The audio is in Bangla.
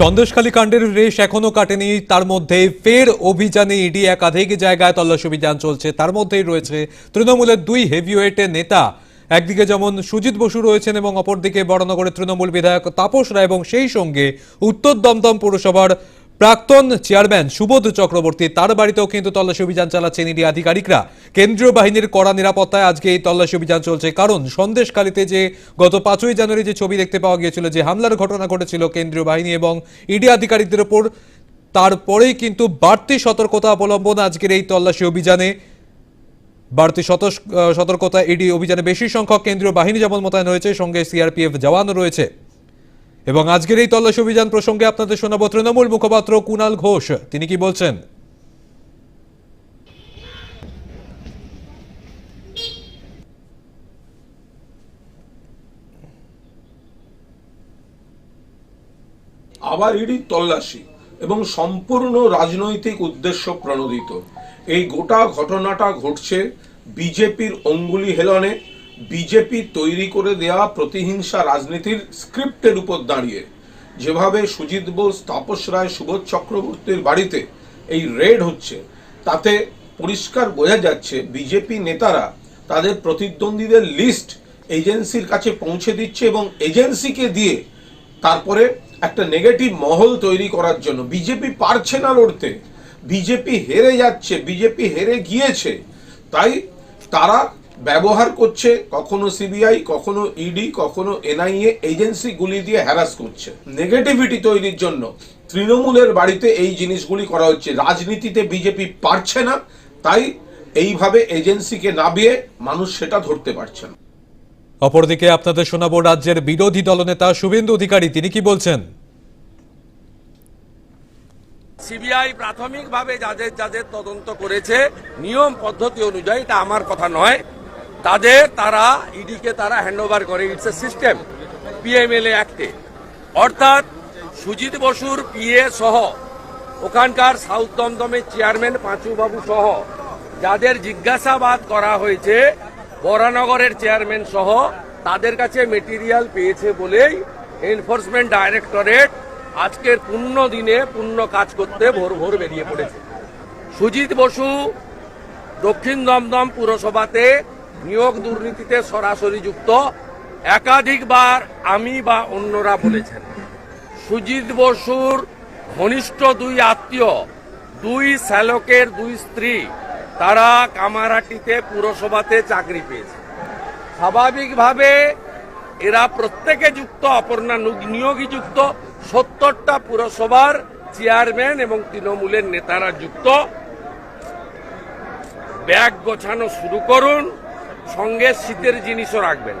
সন্দেশখালী কাণ্ডের রেশ এখনও কাটেনি, তার মধ্যে ফের অভিযানে ইডি একাধিক জায়গায় তল্লাশি অভিযান চলছে, তার মধ্যেই রয়েছে তৃণমূলের দুই হেভিওয়েটের নেতা। একদিকে যেমন সুজিত বসু রয়েছেন এবং অপরদিকে বড়নগরের তৃণমূল বিধায়ক তাপস রায় এবং সেই সঙ্গে উত্তর দমদম পৌরসভার প্রাক্তন চেয়ারম্যান সুবোধ চক্রবর্তী, তার বাড়িতেও কিন্তু তল্লাশি অভিযান চালাচ্ছেন ইডি আধিকারিকরা। কেন্দ্রীয় বাহিনীর কড়া নিরাপত্তায় আজকে এই তল্লাশি অভিযান চলছে। কারণ সন্দেশখালীতে যে গত পাঁচই জানুয়ারি যে ছবি দেখতে পাওয়া গিয়েছিল, যে হামলার ঘটনা ঘটেছিল কেন্দ্রীয় বাহিনী এবং ইডি আধিকারিকদের ওপর, তারপরেই কিন্তু বাড়তি সতর্কতা অবলম্বন আজকের এই তল্লাশি অভিযানে। বাড়তি সতর্কতা ইডি অভিযানে বেশি সংখ্যক কেন্দ্রীয় বাহিনী যেমন মোতায়েন হয়েছে সঙ্গে সিআরপিএফ জওয়ানও রয়েছে। এবং আজকের এই তল্লাশি অভিযান প্রসঙ্গে আপনাদের শোনাবো তৃণমূল মুখপাত্র কুণাল ঘোষ। তিনি কি বলছেন? আবার ইডি তল্লাশি এবং সম্পূর্ণ রাজনৈতিক উদ্দেশ্য প্রণোদিত। এই গোটা ঘটনাটা ঘটছে বিজেপির অঙ্গুলি হেলনে বিজেপি তৈরি করে দেয়া প্রতিহিংসা রাজনীতির স্ক্রিপ্টের উপর দাঁড়িয়ে। যেভাবে সুজিত বোস, তাপস রায়, সুবোধ চক্রবর্তীর বাড়িতে এই রেড হচ্ছে, তাতে পরিষ্কার বোঝা যাচ্ছে বিজেপি নেতারা তাদের প্রতিদ্বন্দ্বীদের লিস্ট এজেন্সির কাছে পৌঁছে দিচ্ছে এবং এজেন্সিকে দিয়ে তারপরে একটা নেগেটিভ মহল তৈরি করার জন্য। বিজেপি পারছে না লড়তে, বিজেপি হেরে যাচ্ছে, বিজেপি হেরে গিয়েছে। তাই তারা ব্যবহার করছে কখনো সিবিআই কখনো ইডি কখনো এনআইএ এজেন্সিগুলি দিয়ে হ্যারাস করছে। নেগেটিভিটি তৈরির জন্য তৃণমূলের বাড়িতে এই জিনিসগুলি করা হচ্ছে। রাজনীতিতে বিজেপি পারছে না তাই এইভাবে এজেন্সিকে নামিয়ে মানুষ সেটা ধরতে পারছে না। অপরদিকে আপনাদের শোনাবো রাজ্যের বিরোধী দলনেতা শুভেন্দু অধিকারী তিনি কি বলছেন? সিবিআই প্রাথমিকভাবে যাদের যাদের তদন্ত করেছে নিয়ম পদ্ধতি অনুযায়ী এটা আমার কথা নয়। তাদের তারা ইডিকে তারা হ্যান্ডওভার করে। ইটস এ সিস্টেম পিএমএলএ অ্যাক্টে অর্থাৎ সুজিত বসুর পিএ সহ, ওখানকার সাউথ দমদমের চেয়ারম্যান পাঁচুবাবু সহ, যাদের জিজ্ঞাসাবাদ করা হয়েছে, বরানগরের চেয়ারম্যান সহ, তাদের কাছে মেটেরিয়াল পেয়েছে বলেই এনফোর্সমেন্ট ডাইরেক্টরেট আজকের পূর্ণ দিনে, পূর্ণ কাজ করতে ভোর ভোর বেরিয়ে পড়েছে। সুজিত বসু দক্ষিণ দমদম পুরসভাতে নিয়োগ দুর্নীতিতে সরাসরি যুক্ত, একাধিকবার আমি বা অন্যরা বলেছেন। সুজিত বসুর ঘনিষ্ঠ দুই আত্মীয়, দুই শ্যালকের দুই স্ত্রী, তারা কামারাটিতে পুরসভাতে চাকরি পেয়েছে। স্বাভাবিকভাবে এরা প্রত্যেকে যুক্ত, অপর্ণা নু- নিয়োগী যুক্ত, সত্তরটা পুরসভার চেয়ারম্যান এবং তৃণমূলের নেতারা যুক্ত। ব্যাগ গোছানো শুরু করুন। সঙ্গে শীতের জিনিসও রাখবেন।